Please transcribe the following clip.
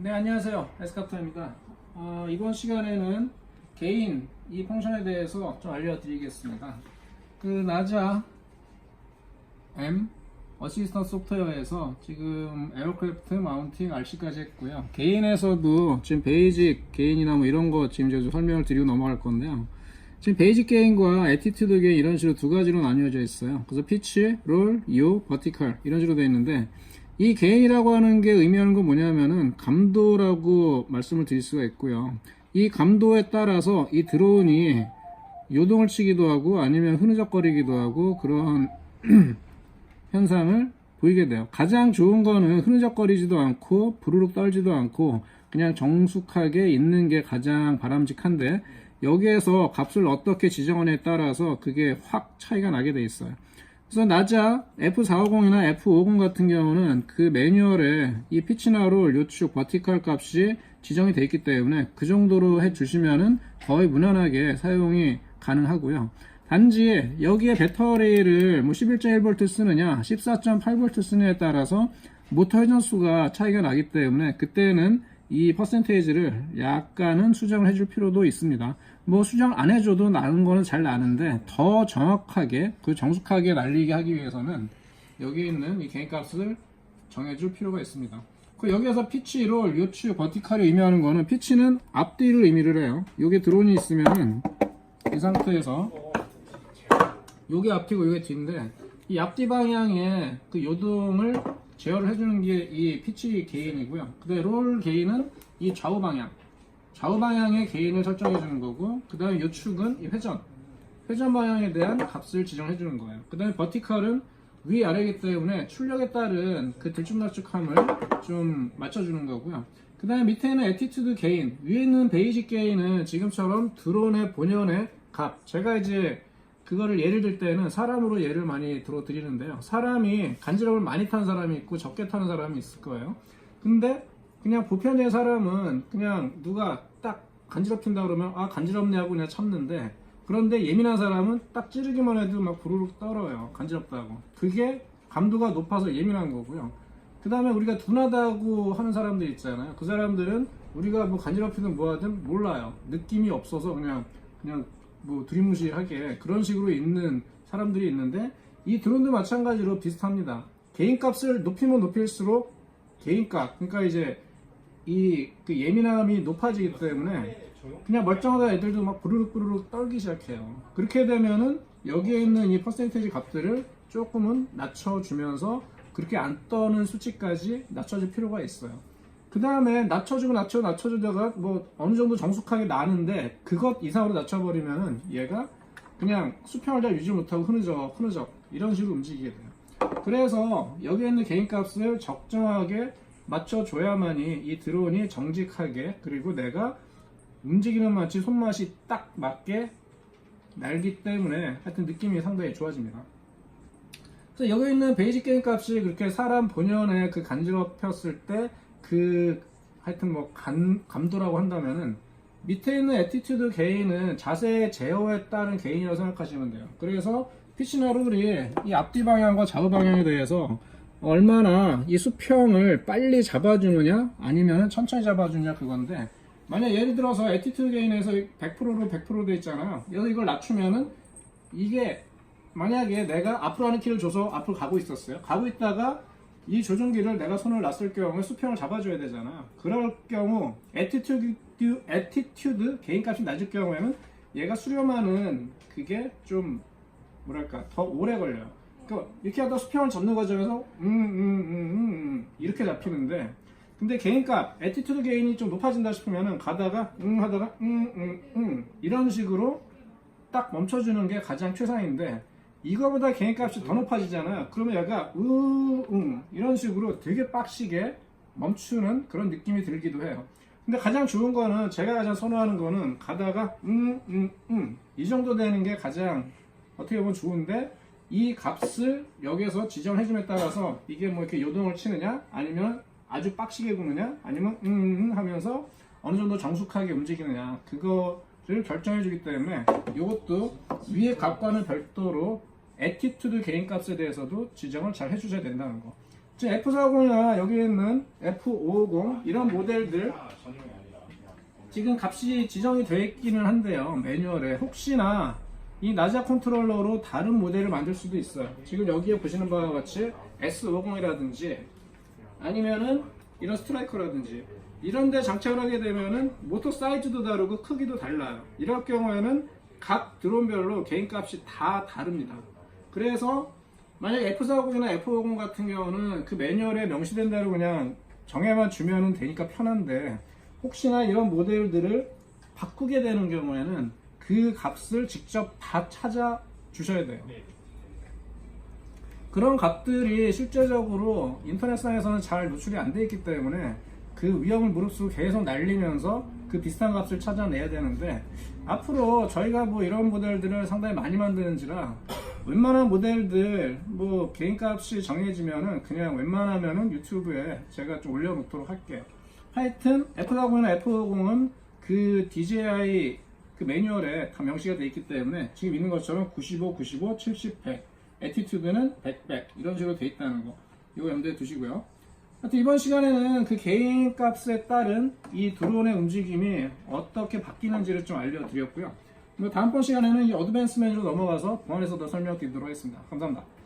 네 안녕하세요. 에스카프터입니다. 어, 이번 시간에는 개인 이 펑션에 대해서 좀 알려드리겠습니다. 그 나자 M 어시스턴 소프트웨어에서 지금 에어크래프트 마운팅 RC까지 했고요. 개인에서도 지금 베이직 개인이나 뭐 이런 거 지금 제가 좀 설명을 드리고 넘어갈 건데요. 지금 베이직 게임과 에티튜드 게임 이런 식으로 두 가지로 나뉘어져 있어요. 그래서 피치, 롤, 요, 버티컬 이런 식으로 되어 있는데 이 개인이라고 하는 게 의미하는 건 뭐냐면은 감도라고 말씀을 드릴 수가 있고요. 이 감도에 따라서 이 드론이 요동을 치기도 하고 아니면 흐느적거리기도 하고 그런 현상을 보이게 돼요. 가장 좋은 거는 흐느적거리지도 않고 부르륵 떨지도 않고 그냥 정숙하게 있는 게 가장 바람직한데 여기에서 값을 어떻게 지정하냐에 따라서 그게 확 차이가 나게 돼 있어요. 그래서 나자 F450이나 F50 같은 경우는 그 매뉴얼에 이 피치나롤 요축 버티컬 값이 지정이 되어 있기 때문에 그 정도로 해 주시면은 거의 무난하게 사용이 가능하고요. 단지 여기에 배터리를 뭐 11.1V 쓰느냐 14.8V 쓰느냐에 따라서 모터 회전수가 차이가 나기 때문에 그때는 이 퍼센테이지를 약간은 수정을 해줄 필요도 있습니다. 뭐 수정 안 해줘도 나는 거는 잘 나는데 더 정확하게 그 정숙하게 날리게 하기 위해서는 여기 있는 이 개인값을 정해줄 필요가 있습니다. 그 여기에서 피치로 요추 버티칼이 의미하는 거는 피치는 앞뒤를 의미를 해요. 여기 드론이 있으면은 이 상태에서 요게 앞뒤고 요게 뒤인데 이 앞뒤 방향의 그 요동을 제어를 해주는 게 이 피치 게인이고요. 근데 롤 게인은 이 좌우 방향, 좌우 방향의 게인을 설정해 주는 거고, 그 다음에 요축은 이 회전, 회전 방향에 대한 값을 지정해 주는 거예요. 그 다음에 버티컬은 위 아래이기 때문에 출력에 따른 그 들쭉날쭉함을 좀 맞춰주는 거고요. 그 다음에 밑에는 에티튜드 게인, 위에 있는 베이직 게인은 지금처럼 드론의 본연의 값. 제가 이제 그거를 예를 들 때는 사람으로 예를 많이 들어 드리는데요. 사람이 간지럽을 많이 타는 사람이 있고 적게 타는 사람이 있을 거예요. 근데 그냥 보편의 사람은 그냥 누가 딱 간지럽힌다 그러면 아 간지럽네 하고 그냥 참는데 그런데 예민한 사람은 딱 찌르기만 해도 막 부르륵 떨어요. 간지럽다고. 그게 감도가 높아서 예민한 거고요. 그 다음에 우리가 둔하다고 하는 사람들 있잖아요. 그 사람들은 우리가 뭐 간지럽히든 뭐하든 몰라요. 느낌이 없어서 그냥 그냥 뭐 두리뭉실하게 그런 식으로 있는 사람들이 있는데 이 드론도 마찬가지로 비슷합니다. 개인값을 높이면 높일수록 개인값 그러니까 이제 이 그 예민함이 높아지기 때문에 그냥 멀쩡하다 애들도 막 부르륵 부르륵 떨기 시작해요. 그렇게 되면은 여기에 있는 이 퍼센테이지 값들을 조금은 낮춰주면서 그렇게 안 떠는 수치까지 낮춰줄 필요가 있어요. 그 다음에 낮춰주고 낮춰 낮춰주다가 뭐 어느 정도 정숙하게 나는데 그것 이상으로 낮춰버리면은 얘가 그냥 수평을 잘 유지 못하고 흐느적 흐느적 이런 식으로 움직이게 돼요. 그래서 여기에 있는 개인 값을 적정하게 맞춰줘야만이 이 드론이 정직하게 그리고 내가 움직이는 마치 손맛이 딱 맞게 날기 때문에 하여튼 느낌이 상당히 좋아집니다. 그래서 여기 있는 베이직 게임 값이 그렇게 사람 본연의 그 간지럽혔을 때 그 하여튼 뭐 감, 감도라고 한다면은 밑에 있는 에티튜드 게인은 자세 제어에 따른 게인이라고 생각하시면 돼요. 그래서 피치나 룰이 이 앞뒤 방향과 좌우 방향에 대해서 얼마나 이 수평을 빨리 잡아주느냐 아니면 천천히 잡아주느냐 그건데 만약 예를 들어서 에티튜드 게인에서 100%로 100%돼 있잖아요. 그래서 이걸 낮추면은 이게 만약에 내가 앞으로 하는 키를 줘서 앞으로 가고 있었어요. 가고 있다가 이 조종기를 내가 손을 놨을 경우에 수평을 잡아줘야 되잖아요. 그럴 경우 에티튜드, 에티튜드 개인값이 낮을 경우에는 얘가 수렴하는 그게 좀 뭐랄까 더 오래 걸려요. 그러니까 이렇게 하다 수평을 잡는 과정에서 음, 음, 음, 음, 음 이렇게 잡히는데 근데 개인값 에티튜드 개인이 좀 높아진다 싶으면은 가다가 음 하다가 음, 음, 음 이런 식으로 딱 멈춰주는 게 가장 최상인데 이거보다 개인값이 더 높아지잖아요. 그러면 얘가 으응 이런 식으로 되게 빡시게 멈추는 그런 느낌이 들기도 해요. 근데 가장 좋은 거는 제가 가장 선호하는 거는 가다가 음음음이 정도 되는 게 가장 어떻게 보면 좋은데 이 값을 여기서 지정해 줌에 따라서 이게 뭐 이렇게 요동을 치느냐? 아니면 아주 빡시게 구느냐? 아니면 음 하면서 어느 정도 정숙하게 움직이느냐? 그거를 결정해 주기 때문에 이것도 위의 값과는 별도로 에티튜드 개인 값에 대해서도 지정을 잘 해주셔야 된다는 거. 지금 F450이나 여기 있는 F550 이런 모델들 지금 값이 지정이 되어 있기는 한데요. 매뉴얼에 혹시나 이 나자 컨트롤러로 다른 모델을 만들 수도 있어요. 지금 여기에 보시는 바와 같이 S50이라든지 아니면은 이런 스트라이커라든지 이런 데 장착을 하게 되면은 모터 사이즈도 다르고 크기도 달라요. 이럴 경우에는 각 드론별로 개인 값이 다 다릅니다. 그래서 만약 F450이나 F50 같은 경우는 그 매뉴얼에 명시된 대로 그냥 정해만 주면은 되니까 편한데 혹시나 이런 모델들을 바꾸게 되는 경우에는 그 값을 직접 다 찾아 주셔야 돼요. 그런 값들이 실제적으로 인터넷상에서는 잘 노출이 안 돼 있기 때문에 그 위험을 무릅쓰고 계속 날리면서 그 비슷한 값을 찾아내야 되는데 앞으로 저희가 뭐 이런 모델들을 상당히 많이 만드는지라 웬만한 모델들 뭐 개인 값이 정해지면은 그냥 웬만하면은 유튜브에 제가 좀 올려놓도록 할게요. 하여튼 F40이나 F50은 그 DJI 그 매뉴얼에 다 명시가 되어 있기 때문에 지금 있는 것처럼 95, 95, 70, 100 에티튜드는 100, 100 이런 식으로 되어 있다는 거. 이거 염두에 두시고요. 하여튼 이번 시간에는 그 개인 값에 따른 이 드론의 움직임이 어떻게 바뀌는지를 좀 알려드렸고요. 뭐 다음번 시간에는 이 어드밴스 메뉴로 넘어가서 보안에서 더 설명드리도록 하겠습니다. 감사합니다